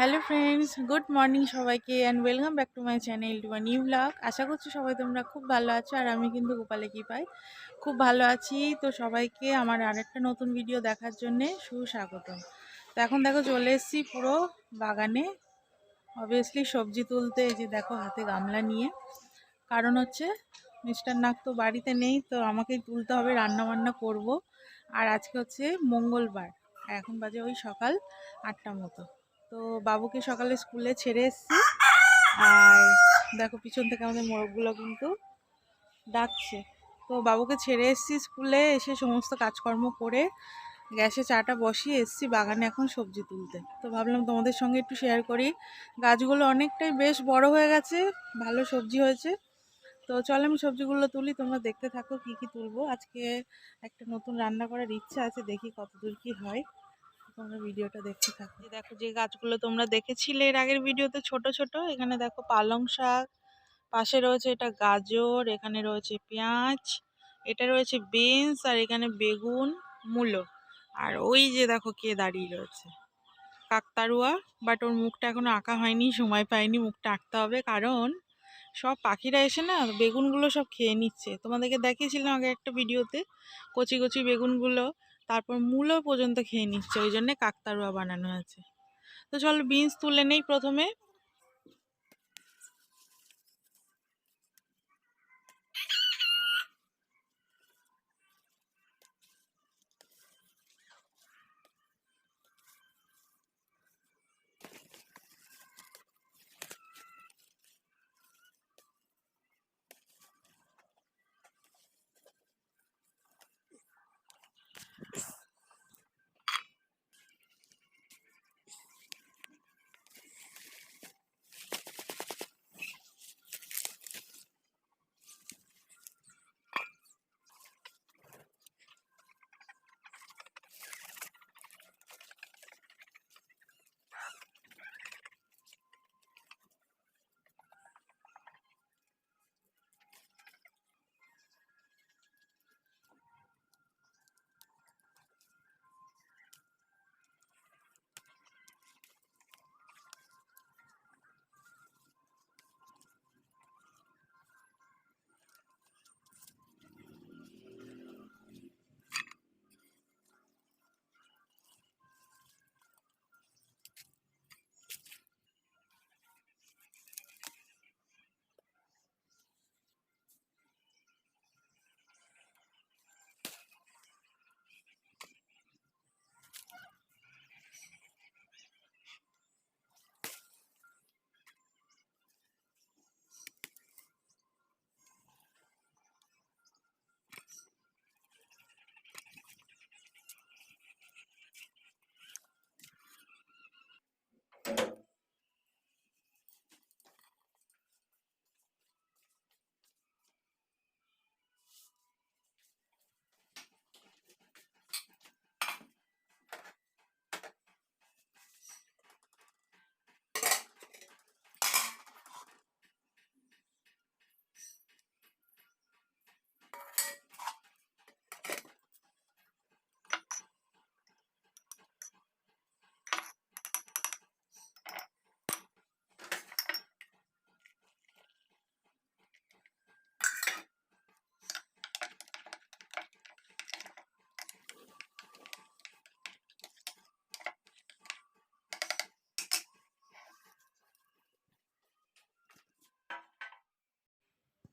Hello friends, good morning সবাইকে and welcome back to my channel to my new blog. আশা করছি সবাই তোমরা খুব ভালো আছো আর আমি কিন্তু গোপালে কি পাই? খুব ভালো আছি। তো সবাইকে আমার আরেকটা নতুন ভিডিও দেখার জন্যে সুস্বাগতম। তো এখন দেখো চলে এসেছি পুরো বাগানে। অবভিয়াসলি সবজি তুলতে, এই যে দেখো হাতে গামলা নিয়ে। কারণ হচ্ছে মিস্টার নাক তো বাড়িতে নেই, তো আমাকেই তুলতে হবে রান্না বান্না করব। আর আজকে হচ্ছে মঙ্গলবার, আর এখন বাজে ওই সকাল আটটা মতো। তো বাবুকে সকালে স্কুলে ছেড়ে এসেছি। আর দেখো পিছন থেকে আমাদের মোরগগুলো কিন্তু ডাকছে। তো বাবুকে ছেড়ে এসেছি স্কুলে, এসে সমস্ত কাজকর্ম করে গ্যাসে চাটা বসিয়ে এসেছি বাগানে এখন সবজি তুলতে। তো ভাবলাম তোমাদের সঙ্গে একটু শেয়ার করি। গাছগুলো অনেকটাই বেশ বড় হয়ে গেছে, ভালো সবজি হয়েছে। তো চলো আমি সবজিগুলো তুলি, তোমরা দেখতে থাকো কি কি তুলবো। আজকে একটা নতুন রান্না করার ইচ্ছা আছে, দেখি কতদূর কি হয়। তোমরা ভিডিওটা দেখতে থাকো। দেখো যে গাছগুলো তোমরা দেখেছিলে এর আগের ভিডিওতে ছোট ছোট, এখানে দেখো পালং শাক, পাশে রয়েছে এটা গাজর, এখানে রয়েছে পেঁয়াজ, এটা রয়েছে বিনস, আর এখানে বেগুন, মূলো। আর ওই যে দেখো কে দাঁড়িয়ে রয়েছে। কাকতারুয়া বাট ওর মুখটা এখনও আঁকা হয়নি, সময় পায়নি মুখটা আঁকতে হবে, কারণ সব পাখিরা এসে না বেগুনগুলো সব খেয়ে নিচ্ছে। তোমাদেরকে দেখিয়েছিলাম আগে একটা ভিডিওতে, কচি কচি বেগুনগুলো। তারপর মূলো পর্যন্ত খেয়ে নিচ্ছে, ওই জন্যে কাকতারুয়া বানানো আছে। তো চলো বিনস তুলে নেই প্রথমে।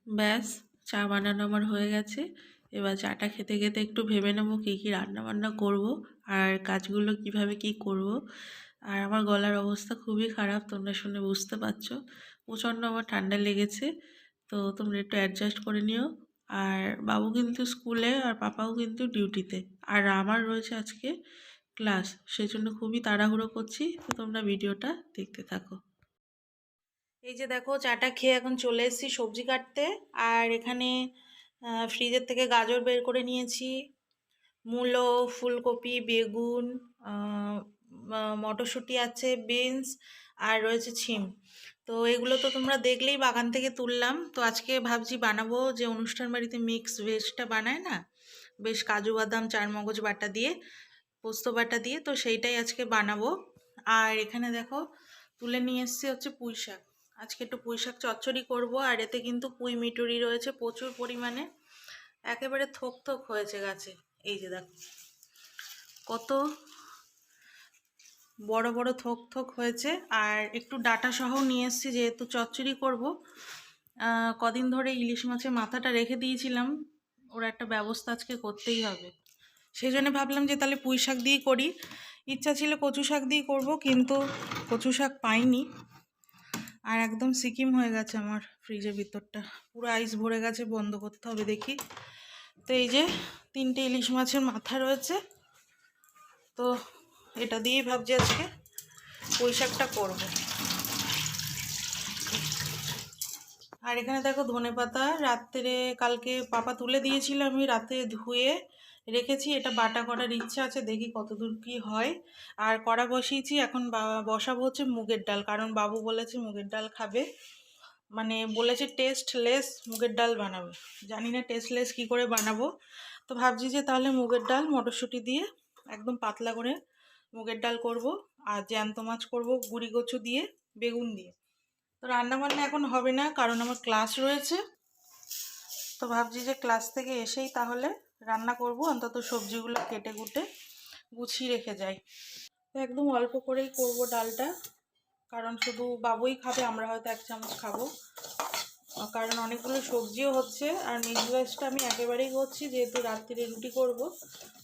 ব্যাস, চা বানানো আমার হয়ে গেছে। এবার চাটা খেতে খেতে একটু ভেবে নেব কী কী রান্না বান্না করব আর কাজগুলো কীভাবে কি করব। আর আমার গলার অবস্থা খুবই খারাপ, তোমরা শুনে বুঝতে পারছ। প্রচণ্ড আমার ঠান্ডা লেগেছে, তো তোমরা একটু অ্যাডজাস্ট করে নিও। আর বাবু কিন্তু স্কুলে আর পাপাও কিন্তু ডিউটিতে আর আমার রয়েছে আজকে ক্লাস সেই জন্য খুবই তাড়াহুড়ো করছি। তো তোমরা ভিডিওটা দেখতে থাকো। এই যে দেখো, চাটা খেয়ে এখন চলে এসেছি সবজি কাটতে। আর এখানে ফ্রিজের থেকে গাজর বের করে নিয়েছি। মূলো, ফুলকপি, বেগুন মটরশুঁটি আছে, বিনস, আর রয়েছে ছিম। তো এগুলো তো তোমরা দেখলেই বাগান থেকে তুললাম। তো আজকে ভাবছি বানাবো যে অনুষ্ঠান বাড়িতে মিক্স ভেজটা বানায় না? বেশ কাজু বাদাম চার মগজ বাটা দিয়ে, পোস্ত বাটা দিয়ে, তো সেইটাই আজকে বানাবো। আর এখানে দেখো, তুলে নিয়ে এসেছি হচ্ছে পুঁই শাক আজকে একটু পুঁই শাক চচ্চড়ি করব, আর এতে কিন্তু পুঁই মিটুরি রয়েছে প্রচুর পরিমাণে। একেবারে থোক থোক হয়েছে গাছে। এই যে দেখো, কত বড় বড় থোক থোক হয়েছে। আর একটু ডাটা সহ নিয়ে এসেছি, যেহেতু চচ্চড়ি করব। কদিন ধরে ইলিশ মাছের মাথাটা রেখে দিয়েছিলাম, ওর একটা ব্যবস্থা আজকে করতেই হবে। সেই জন্য ভাবলাম যে তাহলে পুঁই শাক দিয়েই করি। ইচ্ছা ছিল কচু শাক দিয়ে করব, কিন্তু কচু শাক পাইনি। আর একদম সিকিম হয়ে গেছে আমার ফ্রিজের ভিতরটা। পুরো আইস ভরে গেছে, বন্ধ করতে হবে দেখি। তো এই যে তিনটে ইলিশ মাছের মাথা রয়েছে। তো এটা দিয়েই ভাবছি আজকে পুঁই শাকটা করব। আর এখানে দেখো ধনে পাতা রাত্রে কালকে পাপা তুলে দিয়েছিল আমি, রাতে ধুয়ে রেখেছি, এটা বাটা করার ইচ্ছা আছে, দেখি কতদূর কি হয়। আর কড়া বসিয়েছি, এখন বসাবো হচ্ছে মুগের ডাল, কারণ বাবু বলেছে মুগের ডাল খাবে। মানে বলেছে টেস্টলেস মুগের ডাল বানাবে। জানি না টেস্টলেস কি করে বানাবো। তো ভাবছি যে তাহলে মুগের ডাল, মটরশুঁটি দিয়ে একদম পাতলা করে মুগের ডাল করব, আর জ্যান্ত মাছ করব গুড়ি কচু দিয়ে, বেগুন দিয়ে। তো রান্না বান্না এখন হবে না, কারণ আমার ক্লাস রয়েছে। তো ভাবছি যে ক্লাস থেকে এসেই তাহলে রান্না করব, অন্তত সবজিগুলো কেটে কুটে গুছিয়ে রেখে যাই। একদম অল্প করেই করব ডালটা, কারণ শুধু বাবুই খাবে, আমরা হয়তো এক চামচ খাব। কারণ অনেকগুলো সবজিও হচ্ছে, আর ভেজটা আমি একেবারেই করছি, যেহেতু রাত্রিরে রুটি করব,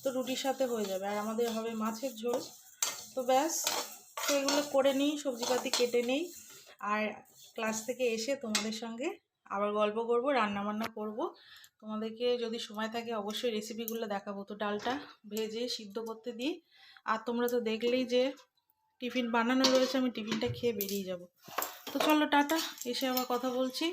তো রুটির সাথে হয়ে যাবে। আর আমাদের হবে মাছের ঝোল। তো ব্যাস, তো এগুলো করে নিই, সবজিপাতি কেটে নিই। আর ক্লাস থেকে এসে তোমাদের সঙ্গে আবার গল্প করব রান্না বান্না করব। তোমাদেরকে যদি সময় থাকে অবশ্যই রেসিপিগুলো দেখাবো। তো ডালটা ভেজে সিদ্ধ করতে দিই। আর তোমরা তো দেখলেই যে টিফিন বানানো রয়েছে, আমি টিফিনটা খেয়ে বেরিয়ে যাব। তো চলো, টাটা। এসে আবার কথা বলছি।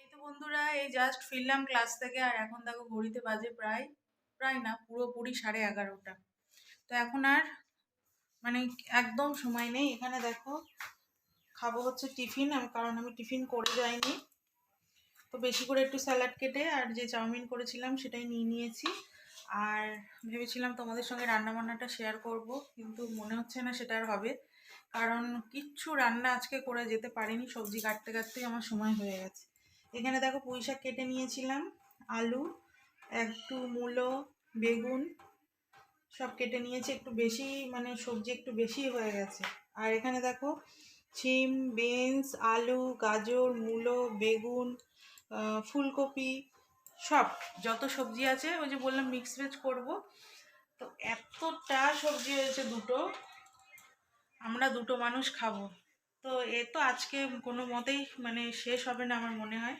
এই তো বন্ধুরা, এই জাস্ট ফিরলাম ক্লাস থেকে। আর এখন দেখো, ঘড়িতে বাজে প্রায় প্রায় না, পুরোপুরি সাড়ে এগারোটা। তো এখন আর মানে একদম সময় নেই। এখানে দেখো খাব হচ্ছে টিফিন কারণ আমি টিফিন করে যাইনি। তো বেশি করে একটু স্যালাড কেটে আর যে চাউমিন করেছিলাম সেটাই নিয়ে নিয়েছি। আর ভেবেছিলাম তোমাদের সঙ্গে রান্না বান্নাটা শেয়ার করব, কিন্তু মনে হচ্ছে না সেটা আর হবে। কারণ কিচ্ছু রান্না আজকে করে যেতে পারিনি, সবজি কাটতে কাটতেই আমার সময় হয়ে গেছে। এখানে দেখো পুঁই শাক কেটে নিয়েছিলাম, আলু, একটু মূলো, বেগুন, সব কেটে নিয়েছি। একটু বেশি মানে সবজি একটু বেশি হয়ে গেছে। আর এখানে দেখো শিম বিনস, আলু, গাজর, মূলো, বেগুন ফুলকপি, সব, যত সবজি আছে, ওই যে বললাম মিক্স ভেজ করব। তো এতটা সবজি হয়েছে দুটো, আমরা দুটো মানুষ খাব। তো এ তো আজকে কোনো মতেই মানে শেষ হবে না আমার মনে হয়।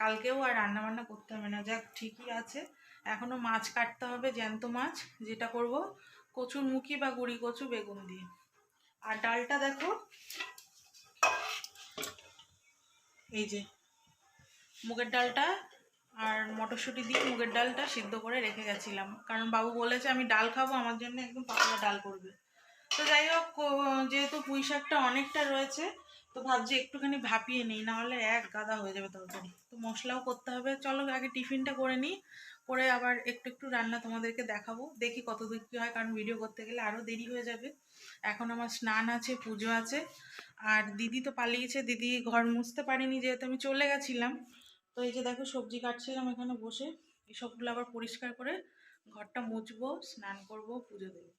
কালকেও আর রান্না বান্না করতে হবে না, যাক ঠিকই আছে। এখনও মাছ কাটতে হবে, জ্যান্ত মাছ, যেটা করব, কচুর মুখি বা গুড়ি, কচু, বেগুন দিয়ে। আর ডালটা দেখো। এই যে, মুগের ডালটা আর মটরশুঁটি দিয়ে মুগের ডালটা সিদ্ধ করে রেখে গেছিলাম। কারণ বাবু বলেছে, আমি ডাল খাব, আমার জন্য একদম পাতলা ডাল করবে। তো যাই হোক যেহেতু পুঁই শাকটা অনেকটা রয়েছে, তো ভাবছি একটুখানি ভাপিয়ে নিই নাহলে এক গাদা হয়ে যাবে তরকারি। তো মশলাও করতে হবে। চলো আগে টিফিনটা করে নিই। করে আবার একটু একটু রান্না তোমাদেরকে দেখাবো। দেখি কত দূর কী হয়, কারণ ভিডিও করতে গেলে আরও দেরি হয়ে যাবে। এখন আমার স্নান আছে, পুজো আছে। আর দিদি তো পালিয়েছে, দিদি ঘর মুছতে পারিনি যেহেতু আমি চলে গেছিলাম। তো এই যে দেখো সবজি কাটছিলাম এখানে বসে। এই সবগুলো আবার পরিষ্কার করে ঘরটা মুছবো, স্নান করব, পুজো দেবো।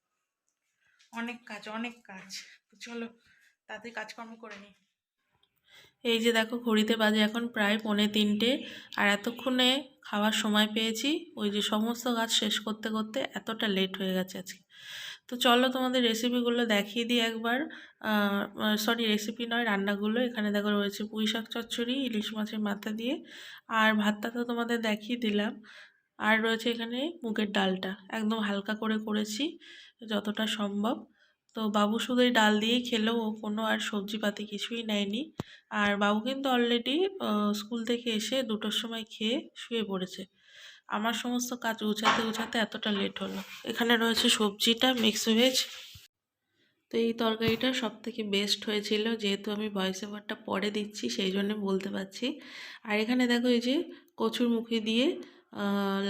অনেক কাজ অনেক কাজ। চলো, তাতে কাজকর্ম করে নিই। এই যে দেখো, ঘড়িতে বাজে এখন প্রায় পৌনে তিনটে। আর এতক্ষণে খাওয়ার সময় পেয়েছি। ওই যে সমস্ত কাজ শেষ করতে করতে এতটা লেট হয়ে গেছে আজকে। তো চলো তোমাদের রেসিপিগুলো দেখিয়ে দিই একবার। সরি রেসিপি নয়, রান্নাগুলো। এখানে দেখো রয়েছে পুঁই শাক চচ্চড়ি, ইলিশ মাছের মাথা দিয়ে। আর ভাতটা তো তোমাদের দেখিয়ে দিলাম। আর রয়েছে এখানে মুগের ডালটা। একদম হালকা করে করেছি, যতটা সম্ভব। তো বাবু শুধু ডাল দিয়েই খেলো, ও কোনো আর সবজিপাতি কিছুই নেয়নি। আর বাবু কিন্তু অলরেডি স্কুল থেকে এসে দুটোর সময় খেয়ে শুয়ে পড়েছে। আমার সমস্ত কাজ গুছাতে গুছাতে এতটা লেট হলো। এখানে রয়েছে সবজিটা মিক্স ভেজ তো এই তরকারিটা সব থেকে বেস্ট হয়েছিল, যেহেতু আমি ভয়েস ওভারটা পরে দিচ্ছি, সেই জন্য বলতে পারছি। আর এখানে দেখো এই যে কচুর মুখি দিয়ে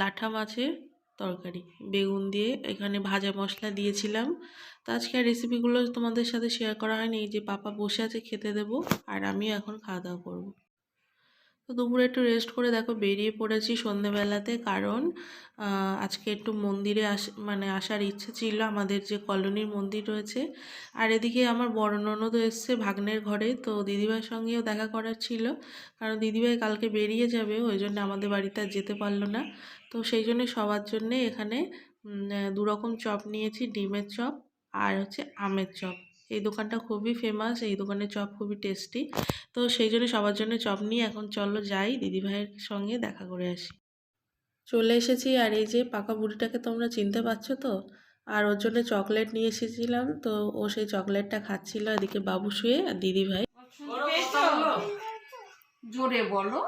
লাঠা মাছের তরকারি। বেগুন দিয়ে এখানে ভাজা মশলা দিয়েছিলাম। তো আজকে আর রেসিপিগুলো তোমাদের সাথে শেয়ার করা হয়নি। এই যে পাপা বসে আছে, খেতে দেবো। আর আমি এখন খাওয়া দাওয়া করব। তো দুপুরে একটু রেস্ট করে দেখো বেরিয়ে পড়েছি সন্ধেবেলাতে। কারণ আজকে একটু মন্দিরে আস মানে আসার ইচ্ছে ছিল, আমাদের যে কলোনির মন্দির রয়েছে। আর এদিকে আমার বড় ননদও এসছে ভাগ্নের ঘরে, তো দিদিভাইয়ের সঙ্গেও দেখা করার ছিল। কারণ দিদিভাই কালকে বেরিয়ে যাবে, ওই জন্য আমাদের বাড়িতে আর যেতে পারল না। তো সেই জন্য সবার জন্যে এখানে দু রকম চপ নিয়েছি, ডিমের চপ আর হচ্ছে আমের চপ। এই দোকানটা খুবই ফেমাস এই দোকানের চপ খুবই টেস্টি তো সেই জন্য সবার জন্য চপ নিয়ে এখন চলো যাই দিদিভাইয়ের সঙ্গে দেখা করে আসি। চলে এসেছি আর এই যে পাকা বুড়িটাকে তোমরা চিনতে পারছ তো আর ওর জন্য চকলেট নিয়ে এসেছিলাম। তো ও সেই চকলেটটা খাচ্ছিল এদিকে বাবু শুয়ে আর দিদিভাই। জোরে বলো।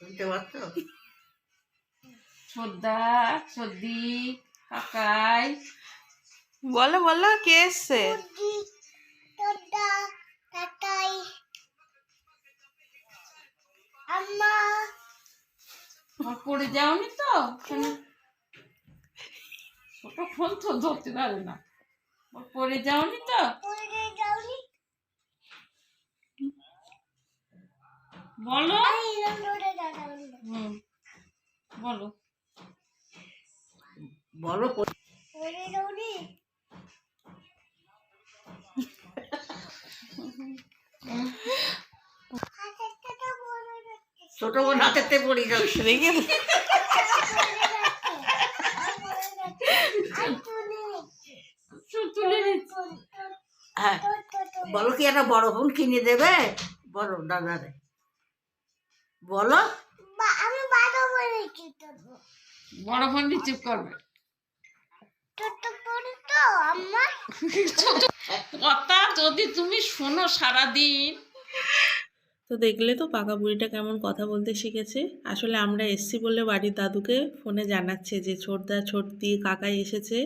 শুনতে পাচ্ছ সর্দা সর্দি কাকাই। বলো বলো কে এসছে? পড়ে যাওনি তো? ছোট ফোন তো ধরতে পারে না। পড়ে যাওনি তো? বলো। বলো। বলো ছোট বোন হাতেতে পড়ি যাচ্ছে। রেখে দে। চুল তুলে নিচ্ছি হ্যাঁ। বলো কি একটা বড় ফোন কিনে দেবে? বলো দাদারে। বলো। আমি বড় ফোন রিসিভ করবে। কথা যদি তুমি শোনো সারাদিন। তো দেখলে তো পাকা বুড়িটা কেমন কথা বলতে শিখেছে। আসলে আমরা এসছি বলে বাড়ির দাদুকে ফোনে জানাচ্ছে যে, ছোটদা ছোট দিয়ে কাকাই এসেছে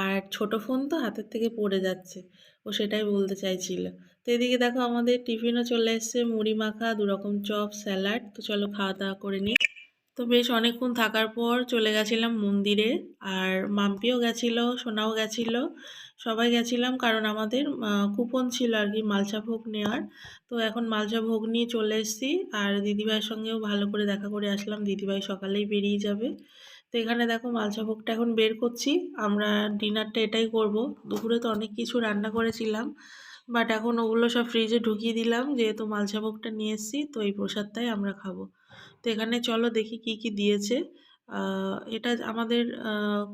আর ছোট ফোন তো হাতের থেকে পড়ে যাচ্ছে। ও সেটাই বলতে চাইছিল। তো এদিকে দেখো আমাদের টিফিনও চলে এসছে, মুড়ি মাখা দু রকম চপ, স্যালাড। তো চলো খাওয়া দাওয়া করে নিই। তো বেশ অনেকক্ষণ থাকার পর চলে গেছিলাম মন্দিরে। আর মাম্পিও গেছিল, সোনাও গেছিল, সবাই গেছিলাম কারণ আমাদের কুপন ছিল আর কি মালসা ভোগ নেওয়ার। তো এখন মালসা ভোগ নিয়ে চলে এসেছি। আর দিদিভাইয়ের সঙ্গেও ভালো করে দেখা করে আসলাম। দিদিভাই সকালেই বেরিয়ে যাবে। তো এখানে দেখো মালসা ভোগটা এখন বের করছি। আমরা ডিনারটা এটাই করব। দুপুরে তো অনেক কিছু রান্না করেছিলাম, বাট এখন ওগুলো সব ফ্রিজে ঢুকিয়ে দিলাম। যেহেতু মালসা ভোগটা নিয়ে এসেছি, তো এই প্রসাদটাই আমরা খাব। তো এখানে চলো দেখি কি কি দিয়েছে। এটা আমাদের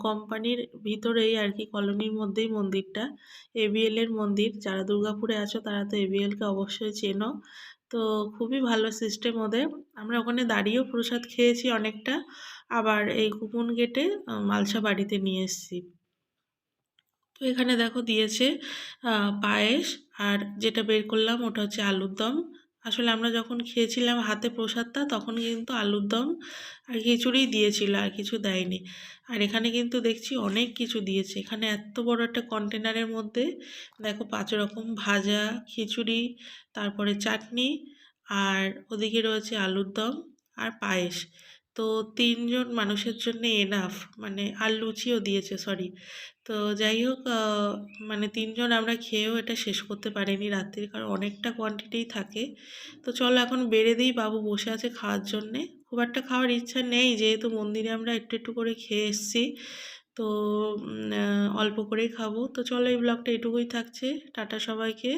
কোম্পানির ভিতরেই আর কি কলোনির মধ্যেই মন্দিরটা। এবিএল এর মন্দির। যারা দুর্গাপুরে আছো তারা তো এবিএলকে অবশ্যই চেনো। তো খুবই ভালো সিস্টেম ওদের। আমরা ওখানে দাঁড়িয়েও প্রসাদ খেয়েছি অনেকটা। আবার এই কুপন গেটে মালসা বাড়িতে নিয়ে এসেছি। তো এখানে দেখো দিয়েছে পায়েস। আর যেটা বের করলাম ওটা হচ্ছে আলুর দম। আসলে আমরা যখন খেয়েছিলাম হাতে প্রসাদটা তখন কিন্তু আলুর দম আর খিচুড়ি দিয়েছিল আর কিছু দেয়নি। আর এখানে কিন্তু দেখছি অনেক কিছু দিয়েছে। এখানে এত বড় একটা কন্টেনারের মধ্যে দেখো পাঁচ রকম ভাজা, খিচুড়ি, তারপরে চাটনি আর ওদিকে রয়েছে আলুর দম আর পায়েস। তো তিনজন মানুষের জন্য এনাফ মানে আর লুচিও দিয়েছে সরি তো যাই হোক মানে তিনজন আমরা খেয়েও এটা শেষ করতে পারিনি রাত্রির, কারণ অনেকটা কোয়ান্টিটিই থাকে। তো চলো এখন বেড়ে দিই, বাবু বসে আছে খাওয়ার জন্যে। খুব একটা খাওয়ার ইচ্ছা নেই, যেহেতু মন্দিরে আমরা একটু একটু করে খেয়ে এসেছি। তো অল্প করেই খাব। তো চলো এই ব্লগটা এটুকুই থাকছে। টাটা সবাইকে।